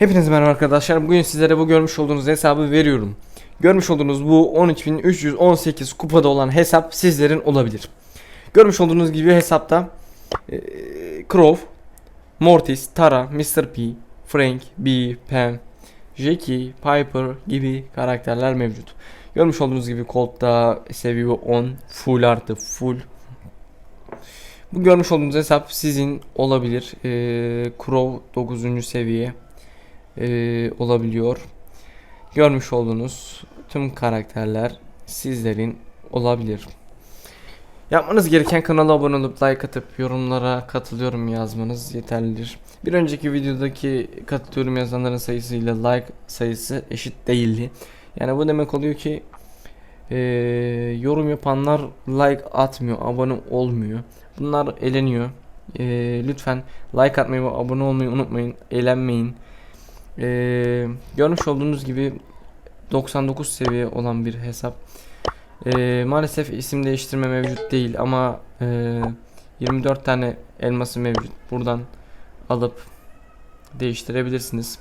Hepinize merhaba arkadaşlar. Bugün sizlere bu görmüş olduğunuz hesabı veriyorum. Görmüş olduğunuz bu 13.318 kupada olan hesap sizlerin olabilir. Görmüş olduğunuz gibi hesapta e, Crow, Mortis, Tara, Mr. P, Frank, B, Pam, Jackie, Piper gibi karakterler mevcut. Görmüş olduğunuz gibi Colt'ta seviye 10, full artı full. Bu görmüş olduğunuz hesap sizin olabilir. E, Crow 9. seviye e, olabiliyor. Görmüş olduğunuz tüm karakterler sizlerin olabilir. Yapmanız gereken kanala abone olup like atıp yorumlara katılıyorum yazmanız yeterlidir. Bir önceki videodaki katılıyorum yazanların sayısıyla like sayısı eşit değildi. Yani bu demek oluyor ki e, yorum yapanlar like atmıyor, abone olmuyor. Bunlar eleniyor. E, lütfen like atmayı ve abone olmayı unutmayın. Eğlenmeyin. Ee, görmüş olduğunuz gibi 99 seviye olan bir hesap. Ee, maalesef isim değiştirme mevcut değil ama e, 24 tane elması mevcut. Buradan alıp değiştirebilirsiniz.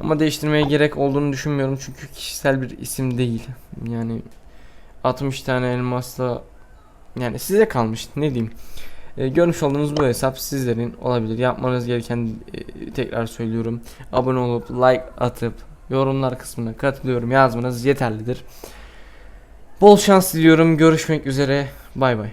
Ama değiştirmeye gerek olduğunu düşünmüyorum çünkü kişisel bir isim değil. Yani 60 tane elmasla yani size kalmış ne diyeyim. E, görmüş olduğunuz bu hesap sizlerin olabilir. Yapmanız gereken e, tekrar söylüyorum. Abone olup like atıp yorumlar kısmına katılıyorum yazmanız yeterlidir. Bol şans diliyorum. Görüşmek üzere. Bay bay.